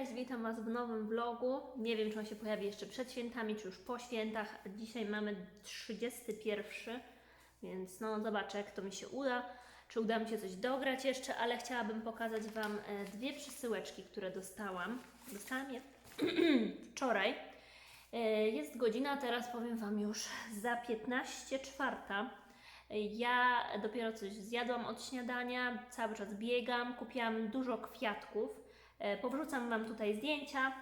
Cześć, witam Was w nowym vlogu. Nie wiem, czy on się pojawi jeszcze przed świętami, czy już po świętach. Dzisiaj mamy 31, więc no zobaczę, jak to mi się uda. Czy uda mi się coś dograć jeszcze, ale chciałabym pokazać Wam e, dwie przesyłeczki, które dostałam. Dostałam je wczoraj. E, Jest godzina, teraz powiem Wam już za 15 czwarta. Ja dopiero coś zjadłam od śniadania, cały czas biegam, kupiłam dużo kwiatków. E, Powrzucam Wam tutaj zdjęcia,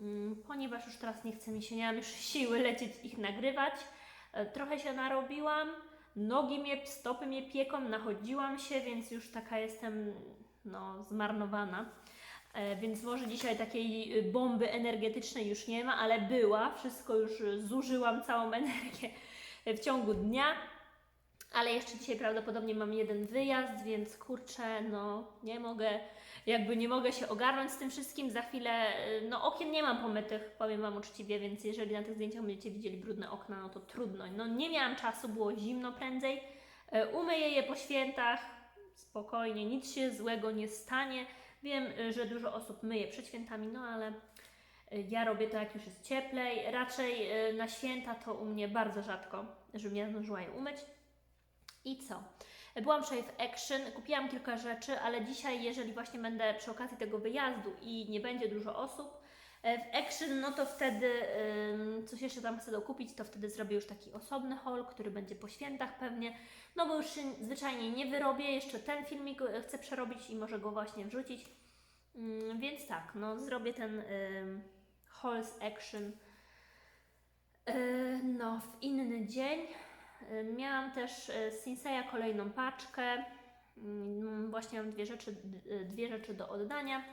mm, ponieważ już teraz nie chce mi się, nie mam już siły lecieć ich nagrywać. E, Trochę się narobiłam, nogi mnie, stopy mnie pieką, nachodziłam się, więc już taka jestem no, zmarnowana. E, Więc może dzisiaj takiej bomby energetycznej już nie ma, ale była. Wszystko już zużyłam, całą energię w ciągu dnia. Ale jeszcze dzisiaj prawdopodobnie mam jeden wyjazd, więc kurczę, no nie mogę, jakby nie mogę się ogarnąć z tym wszystkim. Za chwilę, y, no okien nie mam pomytych, powiem Wam uczciwie, więc jeżeli na tych zdjęciach będziecie widzieli brudne okna, no to trudno. No nie miałam czasu, było zimno prędzej. Y, Umyję je po świętach, spokojnie, nic się złego nie stanie. Wiem, y, że dużo osób myje przed świętami, no ale y, ja robię to jak już jest cieplej. Raczej na święta to u mnie bardzo rzadko, żebym ja zdążyła je umyć. I co? Byłam wczoraj w Action, kupiłam kilka rzeczy, ale dzisiaj, jeżeli właśnie będę przy okazji tego wyjazdu i nie będzie dużo osób e, w Action, no to wtedy coś jeszcze tam chcę dokupić, to wtedy zrobię już taki osobny haul, który będzie po świętach pewnie, no bo już się zwyczajnie nie wyrobię, jeszcze ten filmik e, chcę przerobić i może go właśnie wrzucić, Ym, więc tak, no zrobię ten haul z Action Yy, no w inny dzień. Miałam też z Sinseya kolejną paczkę. Mm, Właśnie mam dwie rzeczy, dwie rzeczy do oddania.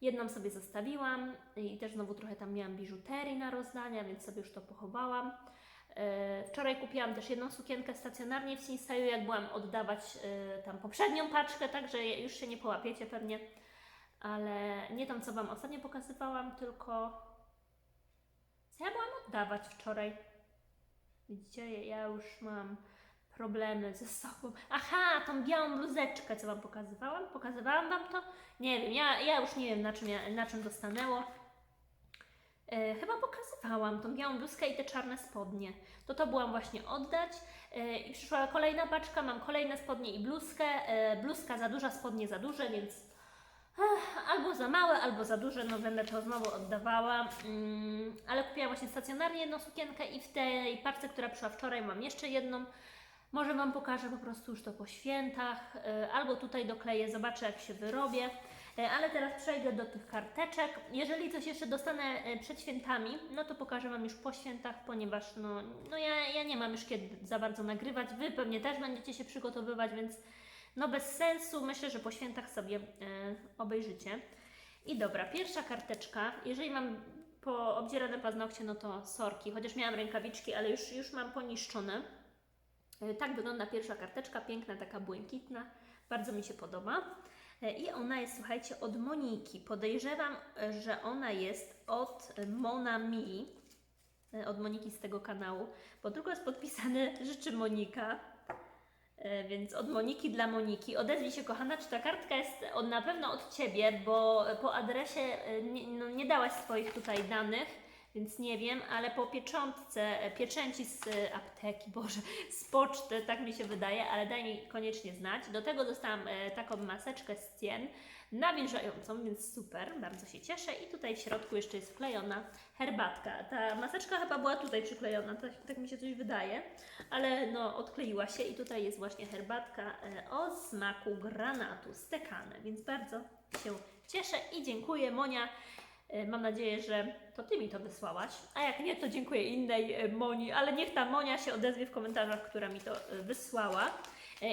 Jedną sobie zostawiłam i też znowu trochę tam miałam biżuterii na rozdania, więc sobie już to pochowałam. Yy, Wczoraj kupiłam też jedną sukienkę stacjonarnie w Sinseyu, jak byłam oddawać yy, tam poprzednią paczkę, także już się nie połapiecie pewnie. Ale nie tą, co Wam ostatnio pokazywałam, tylko co ja byłam oddawać wczoraj? Widzicie, ja już mam problemy ze sobą. Aha, tą białą bluzeczkę, co Wam pokazywałam? Pokazywałam Wam to? Nie wiem, ja, ja już nie wiem, na czym, ja, na czym to stanęło. E, chyba pokazywałam tą białą bluzkę i te czarne spodnie. To to byłam właśnie oddać. E, I przyszła kolejna paczka, mam kolejne spodnie i bluzkę. E, bluzka za duża, spodnie za duże, więc Albo za małe, albo za duże, no będę to znowu oddawała. Mm, ale kupiłam właśnie stacjonarnie jedną sukienkę i w tej parce, która przyszła wczoraj, mam jeszcze jedną. Może Wam pokażę po prostu już to po świętach, y, albo tutaj dokleję, zobaczę jak się wyrobię. Y, Ale teraz przejdę do tych karteczek. Jeżeli coś jeszcze dostanę y, przed świętami, no to pokażę Wam już po świętach, ponieważ no, no ja, ja nie mam już kiedy za bardzo nagrywać. Wy pewnie też będziecie się przygotowywać, więc no bez sensu, myślę, że po świętach sobie e, obejrzycie. I dobra, pierwsza karteczka. Jeżeli mam poobdzierane paznokcie, no to sorki, chociaż miałam rękawiczki, ale już, już mam poniszczone. E, Tak wygląda pierwsza karteczka, piękna, taka błękitna. Bardzo mi się podoba. E, I ona jest, słuchajcie, od Moniki. Podejrzewam, że ona jest od Monami, od Moniki z tego kanału, bo tylko jest podpisane Życzy Monika. E, Więc od Moniki dla Moniki. Odezwij się, kochana, czy ta kartka jest od, na pewno od Ciebie, bo po adresie e, nie, no, nie dałaś swoich tutaj danych, więc nie wiem, ale po pieczątce, e, pieczęci z e, apteki, Boże, z poczty, tak mi się wydaje, ale daj mi koniecznie znać. Do tego dostałam e, taką maseczkę z cien nawilżającą, więc super, bardzo się cieszę. I tutaj w środku jeszcze jest wklejona herbatka. Ta maseczka chyba była tutaj przyklejona, tak, tak mi się coś wydaje, ale no odkleiła się i tutaj jest właśnie herbatka o smaku granatu stekane, więc bardzo się cieszę i dziękuję Monia. E, Mam nadzieję, że to Ty mi to wysłałaś, a jak nie, to dziękuję innej e, Moni, ale niech ta Monia się odezwie w komentarzach, która mi to e, wysłała.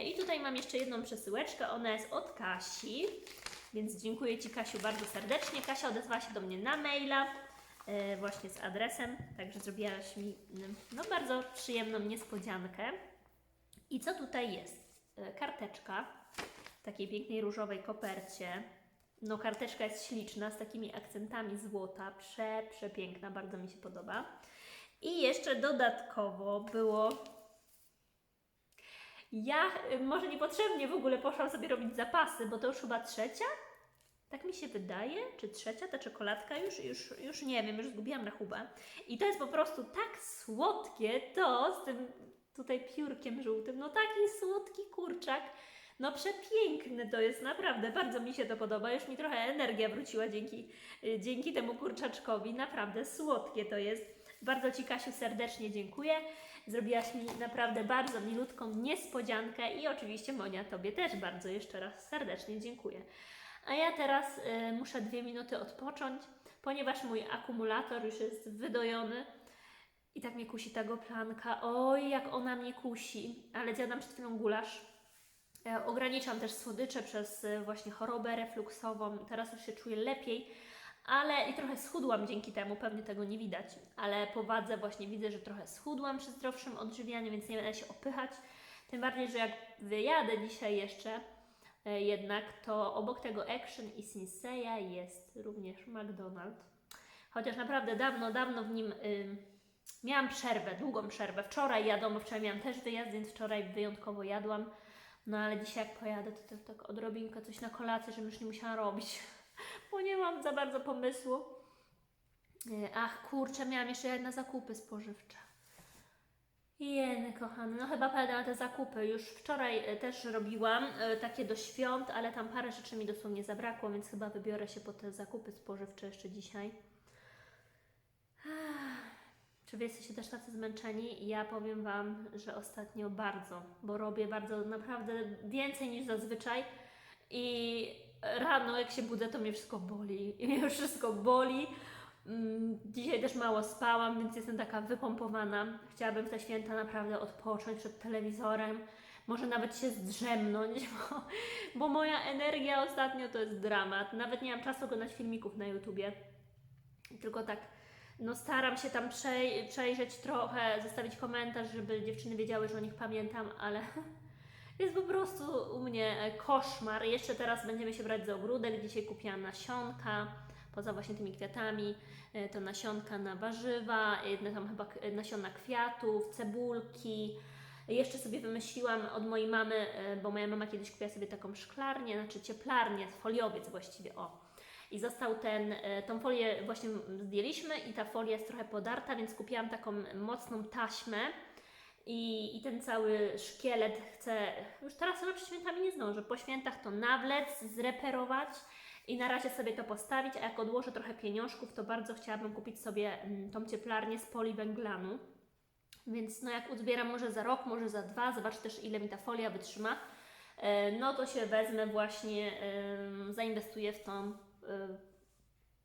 I tutaj mam jeszcze jedną przesyłeczkę, ona jest od Kasi, więc dziękuję Ci Kasiu bardzo serdecznie. Kasia odezwała się do mnie na maila, właśnie z adresem, także zrobiłaś mi mm, no, bardzo przyjemną niespodziankę. I co tutaj jest? Karteczka w takiej pięknej różowej kopercie. No, karteczka jest śliczna, z takimi akcentami złota. Prze, przepiękna, bardzo mi się podoba. I jeszcze dodatkowo było. Ja może niepotrzebnie w ogóle poszłam sobie robić zapasy, bo to już chyba trzecia? Tak mi się wydaje, czy trzecia ta czekoladka, już, już, już nie wiem, już zgubiłam rachubę. I to jest po prostu tak słodkie, to z tym tutaj piórkiem żółtym, no taki słodki kurczak. No przepiękny to jest, naprawdę, bardzo mi się to podoba. Już mi trochę energia wróciła dzięki, y, dzięki temu kurczaczkowi. Naprawdę słodkie to jest. Bardzo Ci, Kasiu, serdecznie dziękuję. Zrobiłaś mi naprawdę bardzo milutką niespodziankę i oczywiście Monia Tobie też bardzo jeszcze raz serdecznie dziękuję. A ja teraz y, muszę dwie minuty odpocząć, ponieważ mój akumulator już jest wydojony. I tak mnie kusi ta goplanka. Oj, jak ona mnie kusi. Ale zjadłam przed chwilą gulasz. E, Ograniczam też słodycze przez e, właśnie chorobę refluksową. Teraz już się czuję lepiej, ale i trochę schudłam dzięki temu, pewnie tego nie widać. Ale po wadze właśnie widzę, że trochę schudłam przy zdrowszym odżywianiu, więc nie będę się opychać. Tym bardziej, że jak wyjadę dzisiaj jeszcze e, jednak, to obok tego Action i Sinseya jest również McDonald's. Chociaż naprawdę dawno, dawno w nim ym, miałam przerwę, długą przerwę. Wczoraj jadłam, wczoraj miałam też wyjazd, więc wczoraj wyjątkowo jadłam. No ale dzisiaj jak pojadę, to, to tak odrobinkę coś na kolację, żebym już nie musiała robić, bo nie mam za bardzo pomysłu. E, Ach, kurczę, miałam jeszcze na zakupy spożywcze. Jeny, kochany, no chyba pojadę na te zakupy. Już wczoraj e, też robiłam e, takie do świąt, ale tam parę rzeczy mi dosłownie zabrakło, więc chyba wybiorę się po te zakupy spożywcze jeszcze dzisiaj. Ach, Czy wy jesteście też tacy zmęczeni? Ja powiem Wam, że ostatnio bardzo, bo robię bardzo naprawdę więcej niż zazwyczaj i rano jak się budzę, to mnie wszystko boli. I mnie wszystko boli. Mm, Dzisiaj też mało spałam, więc jestem taka wypompowana. Chciałabym w te święta naprawdę odpocząć przed telewizorem. Może nawet się zdrzemnąć, bo, bo moja energia ostatnio to jest dramat. Nawet nie mam czasu oglądać filmików na YouTubie. Tylko tak, no staram się tam przej- przejrzeć trochę, zostawić komentarz, żeby dziewczyny wiedziały, że o nich pamiętam, ale jest po prostu u mnie e, koszmar. Jeszcze teraz będziemy się brać za ogródek. Dzisiaj kupiłam nasionka, poza właśnie tymi kwiatami, e, to nasionka na warzywa, jedne tam chyba nasiona kwiatów, cebulki. Jeszcze sobie wymyśliłam od mojej mamy, e, bo moja mama kiedyś kupiła sobie taką szklarnię, znaczy cieplarnię, foliowiec właściwie, o. I został ten, e, tą folię właśnie zdjęliśmy i ta folia jest trochę podarta, więc kupiłam taką mocną taśmę i, i ten cały szkielet chcę, już teraz chyba przed świętami nie zdążę, po świętach to nawlec, zreperować i na razie sobie to postawić, a jak odłożę trochę pieniążków, to bardzo chciałabym kupić sobie mm, tą cieplarnię z poliwęglanu. Więc no jak uzbieram może za rok, może za dwa, zobacz też ile mi ta folia wytrzyma, e, no to się wezmę właśnie, zainwestuję w tą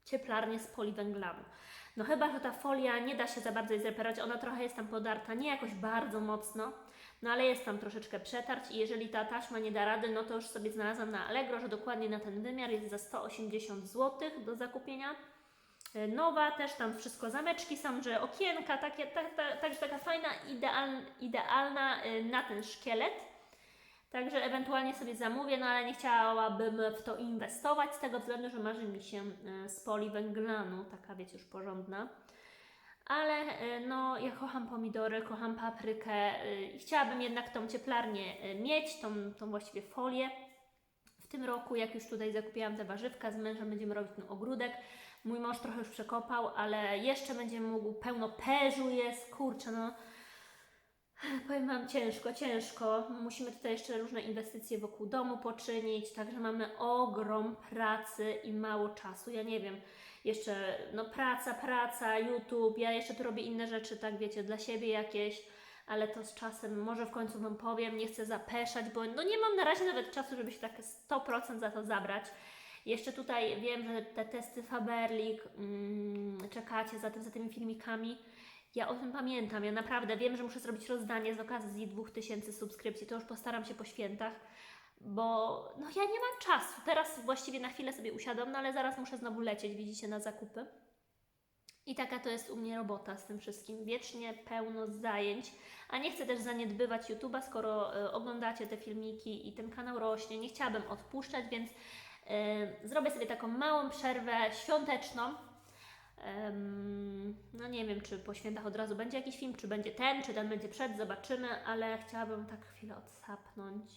cieplarnię z poliwęglanu. No chyba, że ta folia nie da się za bardzo jej zreperować, ona trochę jest tam podarta, nie jakoś bardzo mocno, no ale jest tam troszeczkę przetarć i jeżeli ta taśma nie da rady, no to już sobie znalazłam na Allegro, że dokładnie na ten wymiar jest za 180 zł do zakupienia. E, Nowa, też tam wszystko zameczki są, że okienka, takie, tak, tak, taka fajna, ideal, idealna y, na ten szkielet. Także ewentualnie sobie zamówię, no ale nie chciałabym w to inwestować z tego względu, że marzy mi się e, z poliwęglanu, taka wiecie już porządna. Ale e, no, ja kocham pomidory, kocham paprykę e, i chciałabym jednak tą cieplarnię mieć, tą, tą właściwie folię. W tym roku, jak już tutaj zakupiłam te warzywka, z mężem będziemy robić ten ogródek. Mój mąż trochę już przekopał, ale jeszcze będzie mógł, pełno perzu jest, kurczę no. Powiem Wam, ciężko, ciężko. Musimy tutaj jeszcze różne inwestycje wokół domu poczynić, także mamy ogrom pracy i mało czasu. Ja nie wiem, jeszcze no praca, praca, YouTube, ja jeszcze tu robię inne rzeczy, tak wiecie, dla siebie jakieś, ale to z czasem może w końcu Wam powiem, nie chcę zapeszać, bo no nie mam na razie nawet czasu, żeby się tak 100% za to zabrać. Jeszcze tutaj wiem, że te testy Faberlik, mm, czekacie za, tym, za tymi filmikami. Ja o tym pamiętam, ja naprawdę wiem, że muszę zrobić rozdanie z okazji 2000 subskrypcji, to już postaram się po świętach, bo no ja nie mam czasu. Teraz właściwie na chwilę sobie usiadam, no ale zaraz muszę znowu lecieć, widzicie, na zakupy. I taka to jest u mnie robota z tym wszystkim. Wiecznie pełno zajęć, a nie chcę też zaniedbywać YouTube'a, skoro y, oglądacie te filmiki i ten kanał rośnie. Nie chciałabym odpuszczać, więc y, zrobię sobie taką małą przerwę świąteczną. No nie wiem, czy po świętach od razu będzie jakiś film, czy będzie ten, czy ten będzie przed, zobaczymy, ale chciałabym tak chwilę odsapnąć.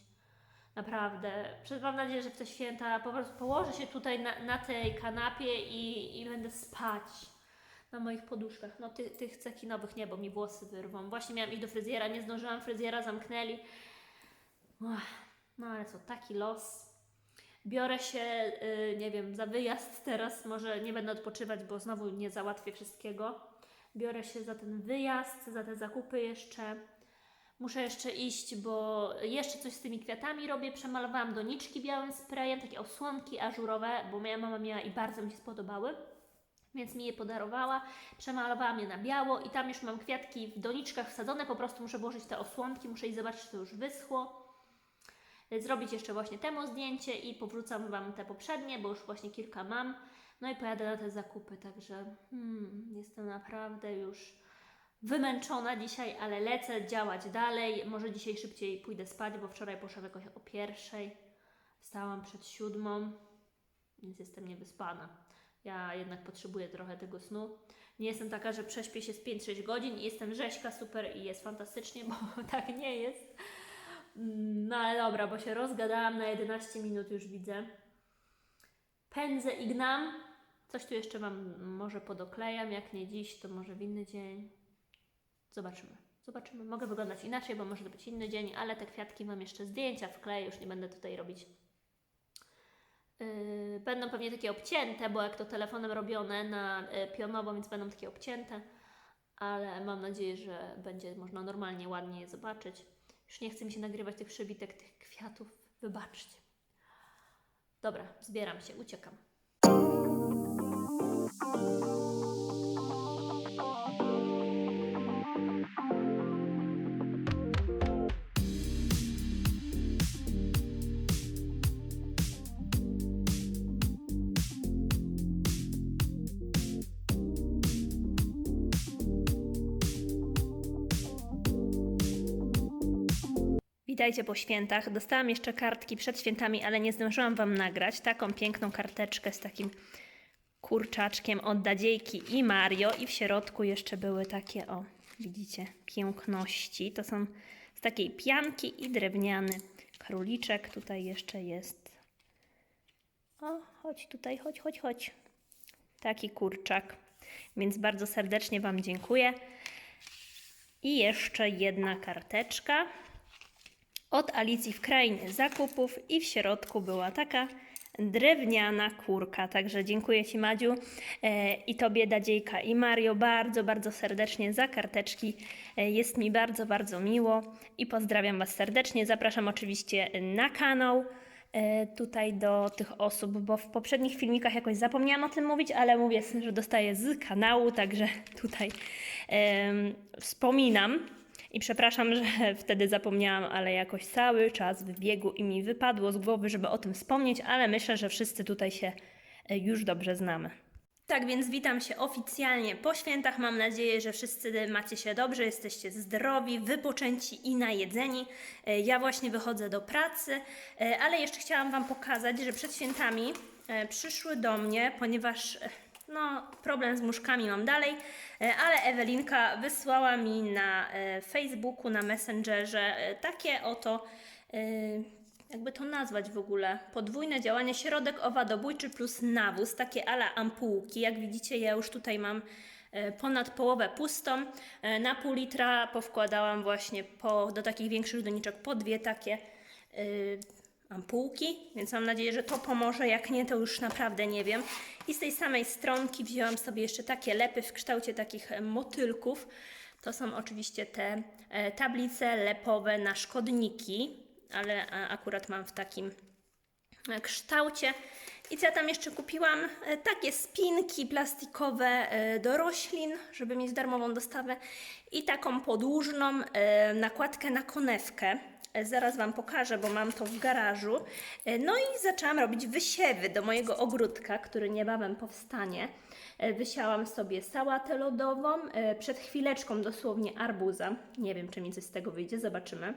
Naprawdę. Przed- Mam nadzieję, że w te święta po prostu położę się tutaj na, na tej kanapie i, i będę spać na moich poduszkach. No ty, tych cekinowych nie, bo mi włosy wyrwą. Właśnie miałam iść do fryzjera, nie zdążyłam fryzjera, zamknęli. No ale co, taki los. Biorę się, y, nie wiem, za wyjazd teraz. Może nie będę odpoczywać, bo znowu nie załatwię wszystkiego. Biorę się za ten wyjazd, za te zakupy jeszcze. Muszę jeszcze iść, bo jeszcze coś z tymi kwiatami robię. Przemalowałam doniczki białym sprayem, takie osłonki ażurowe, bo moja mama miała i bardzo mi się spodobały. Więc mi je podarowała, przemalowałam je na biało i tam już mam kwiatki w doniczkach wsadzone, po prostu muszę włożyć te osłonki, muszę iść zobaczyć, czy to już wyschło. Zrobić jeszcze właśnie temu zdjęcie i powrócam Wam te poprzednie, bo już właśnie kilka mam. No i pojadę na te zakupy, także hmm, jestem naprawdę już wymęczona dzisiaj, ale lecę działać dalej. Może dzisiaj szybciej pójdę spać, bo wczoraj poszłam jakoś o pierwszej. Wstałam przed siódmą, więc jestem niewyspana. Ja jednak potrzebuję trochę tego snu. Nie jestem taka, że prześpię się z 5-6 godzin i jestem rzeźka, super i jest fantastycznie, bo tak nie jest. No ale dobra, bo się rozgadałam na 11 minut już widzę. Pędzę i gnam. Coś tu jeszcze Wam może podoklejam, jak nie dziś, to może w inny dzień. Zobaczymy. Zobaczymy. Mogę wyglądać inaczej, bo może to być inny dzień, ale te kwiatki mam jeszcze zdjęcia wkleję, już nie będę tutaj robić. Yy, będą pewnie takie obcięte, bo jak to telefonem robione na yy, pionowo, więc będą takie obcięte, ale mam nadzieję, że będzie można normalnie, ładnie je zobaczyć. Już nie chce mi się nagrywać tych przebitek, tych kwiatów. Wybaczcie. Dobra, zbieram się, uciekam. Witajcie po świętach. Dostałam jeszcze kartki przed świętami, ale nie zdążyłam Wam nagrać. Taką piękną karteczkę z takim kurczaczkiem od Dadziejki i Mario. I w środku jeszcze były takie, o, widzicie, piękności. To są z takiej pianki i drewniany króliczek. Tutaj jeszcze jest. O, chodź tutaj, chodź, chodź, chodź. Taki kurczak. Więc bardzo serdecznie Wam dziękuję. I jeszcze jedna karteczka od Alicji w krainie zakupów i w środku była taka drewniana kurka. Także dziękuję Ci Madziu e, i Tobie Dadziejka i Mario bardzo, bardzo serdecznie za karteczki. E, jest mi bardzo, bardzo miło i pozdrawiam Was serdecznie. Zapraszam oczywiście na kanał e, tutaj do tych osób, bo w poprzednich filmikach jakoś zapomniałam o tym mówić, ale mówię, że dostaję z kanału, także tutaj wspominam. I przepraszam, że wtedy zapomniałam, ale jakoś cały czas w biegu i mi wypadło z głowy, żeby o tym wspomnieć, ale myślę, że wszyscy tutaj się e, już dobrze znamy. Tak więc witam się oficjalnie po świętach. Mam nadzieję, że wszyscy macie się dobrze, jesteście zdrowi, wypoczęci i najedzeni. E, Ja właśnie wychodzę do pracy, e, ale jeszcze chciałam Wam pokazać, że przed świętami przyszły do mnie, ponieważ no, problem z muszkami mam dalej, e, ale Ewelinka wysłała mi na e, Facebooku, na Messengerze e, takie oto, jakby to nazwać w ogóle, podwójne działanie środek owadobójczy plus nawóz, takie ala ampułki. Jak widzicie, ja już tutaj mam ponad połowę pustą. Na pół litra powkładałam właśnie po, do takich większych doniczek po dwie takie ampułki, więc mam nadzieję, że to pomoże. Jak nie, to już naprawdę nie wiem. I z tej samej stronki wzięłam sobie jeszcze takie lepy w kształcie takich e, motylków. To są oczywiście te e, tablice lepowe na szkodniki, ale a, akurat mam w takim e, kształcie. I co ja tam jeszcze kupiłam? E, Takie spinki plastikowe e, do roślin, żeby mieć darmową dostawę i taką podłużną e, nakładkę na konewkę. E, Zaraz Wam pokażę, bo mam to w garażu. E, No i zaczęłam robić wysiewy do mojego ogródka, który niebawem powstanie. E, Wysiałam sobie sałatę lodową, przed chwileczką dosłownie arbuza. Nie wiem, czy mi coś z tego wyjdzie, zobaczymy.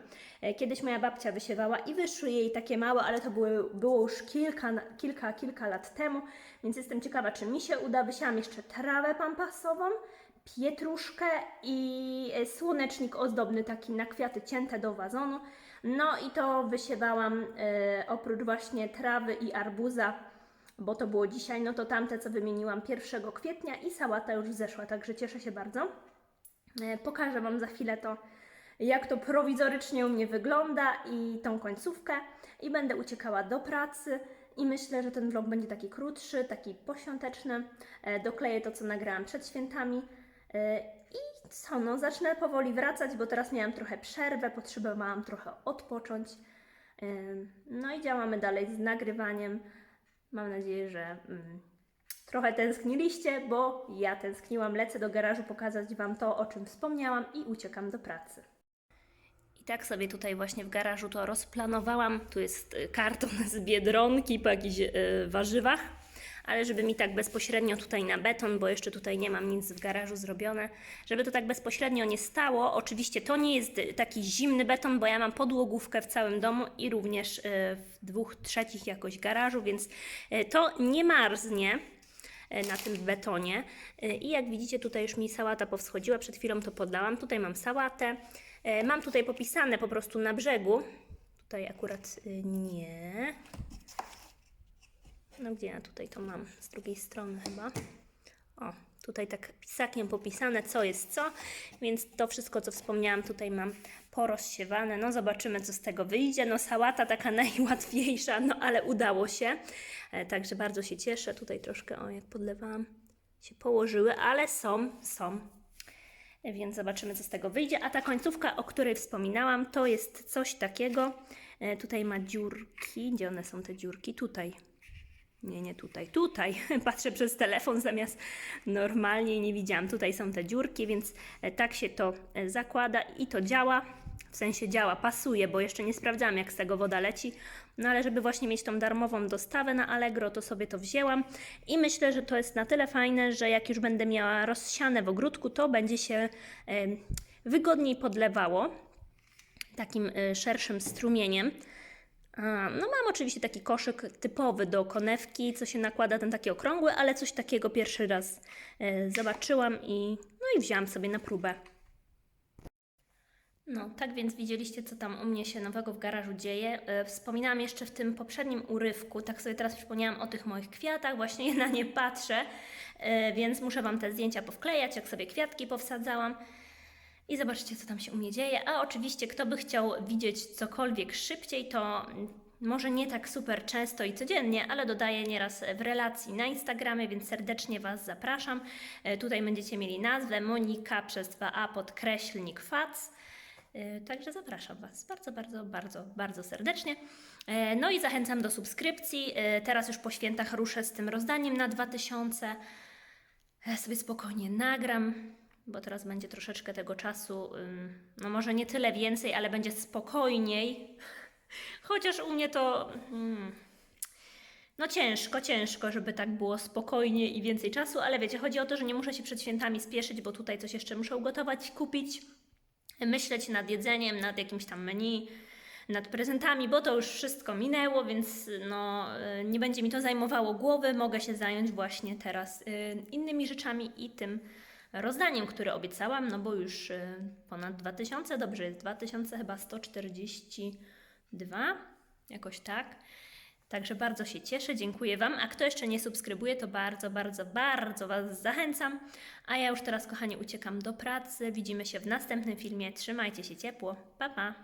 Kiedyś moja babcia wysiewała i wyszły jej takie małe, ale to były, było już kilka, kilka, kilka lat temu, więc jestem ciekawa, czy mi się uda. Wysiałam jeszcze trawę pampasową, pietruszkę i e, słonecznik ozdobny taki na kwiaty cięte do wazonu. No i to wysiewałam e, oprócz właśnie trawy i arbuza, bo to było dzisiaj, no to tamte, co wymieniłam 1 kwietnia i sałata już zeszła, także cieszę się bardzo. E, Pokażę Wam za chwilę to, jak to prowizorycznie u mnie wygląda i tą końcówkę. I będę uciekała do pracy. I myślę, że ten vlog będzie taki krótszy, taki poświąteczny. E, Dokleję to, co nagrałam przed świętami. E, I co, no zacznę powoli wracać, bo teraz miałam trochę przerwę, potrzebowałam trochę odpocząć. E, No i działamy dalej z nagrywaniem. Mam nadzieję, że mm, trochę tęskniliście, bo ja tęskniłam. Lecę do garażu pokazać Wam to, o czym wspomniałam i uciekam do pracy. I tak sobie tutaj właśnie w garażu to rozplanowałam. Tu jest y, karton z biedronki po jakichś y, warzywach, ale żeby mi tak bezpośrednio tutaj na beton, bo jeszcze tutaj nie mam nic w garażu zrobione, żeby to tak bezpośrednio nie stało. Oczywiście to nie jest taki zimny beton, bo ja mam podłogówkę w całym domu i również y, w dwóch trzecich jakoś garażu, więc y, to nie marznie e, na tym betonie. E, I jak widzicie, tutaj już mi sałata powschodziła, przed chwilą to podlałam. Tutaj mam sałatę. E, Mam tutaj popisane po prostu na brzegu. Tutaj akurat nie. No gdzie ja tutaj to mam? Z drugiej strony chyba. O, tutaj tak pisakiem popisane, co jest co, więc to wszystko, co wspomniałam, tutaj mam porozsiewane. No zobaczymy, co z tego wyjdzie. No sałata taka najłatwiejsza, no ale udało się. E, Także bardzo się cieszę. Tutaj troszkę, o jak podlewałam, się położyły, ale są, są. E, Więc zobaczymy, co z tego wyjdzie. A ta końcówka, o której wspominałam, to jest coś takiego. E, Tutaj ma dziurki. Gdzie one są te dziurki? Tutaj. Nie, nie tutaj. Tutaj. Patrzę przez telefon zamiast normalnie nie widziałam. Tutaj są te dziurki, więc e, tak się to e, zakłada i to działa. W sensie działa, pasuje, bo jeszcze nie sprawdzałam, jak z tego woda leci. No ale żeby właśnie mieć tą darmową dostawę na Allegro, to sobie to wzięłam. I myślę, że to jest na tyle fajne, że jak już będę miała rozsiane w ogródku, to będzie się wygodniej podlewało takim e, szerszym strumieniem. No mam oczywiście taki koszyk typowy do konewki, co się nakłada, ten taki okrągły, ale coś takiego pierwszy raz e, zobaczyłam i no i wzięłam sobie na próbę. No, tak więc widzieliście, co tam u mnie się nowego w garażu dzieje. E, Wspominałam jeszcze w tym poprzednim urywku, tak sobie teraz przypomniałam o tych moich kwiatach, właśnie na nie patrzę, e, więc muszę Wam te zdjęcia powklejać, jak sobie kwiatki powsadzałam. I zobaczcie, co tam się u mnie dzieje. A oczywiście, kto by chciał widzieć cokolwiek szybciej, to może nie tak super często i codziennie, ale dodaję nieraz w relacji na Instagramie, więc serdecznie Was zapraszam. E, Tutaj będziecie mieli nazwę Monika przez 2a podkreślnik fac. E, Także zapraszam Was bardzo, bardzo, bardzo, bardzo serdecznie. E, No i zachęcam do subskrypcji. Teraz już po świętach ruszę z tym rozdaniem na 2000. Ja sobie spokojnie nagram, bo teraz będzie troszeczkę tego czasu, no może nie tyle więcej, ale będzie spokojniej. Chociaż u mnie to. mm, no ciężko, ciężko, żeby tak było spokojnie i więcej czasu, ale wiecie, chodzi o to, że nie muszę się przed świętami spieszyć, bo tutaj coś jeszcze muszę ugotować, kupić, myśleć nad jedzeniem, nad jakimś tam menu, nad prezentami, bo to już wszystko minęło, więc no, y, nie będzie mi to zajmowało głowy. Mogę się zająć właśnie teraz y, innymi rzeczami i tym rozdaniem, które obiecałam, no bo już y, ponad 2000, dobrze jest 2000 chyba 142, jakoś tak. Także bardzo się cieszę, dziękuję Wam. A kto jeszcze nie subskrybuje, to bardzo, bardzo, bardzo Was zachęcam. A ja już teraz, kochani, uciekam do pracy. Widzimy się w następnym filmie. Trzymajcie się ciepło. Pa, pa!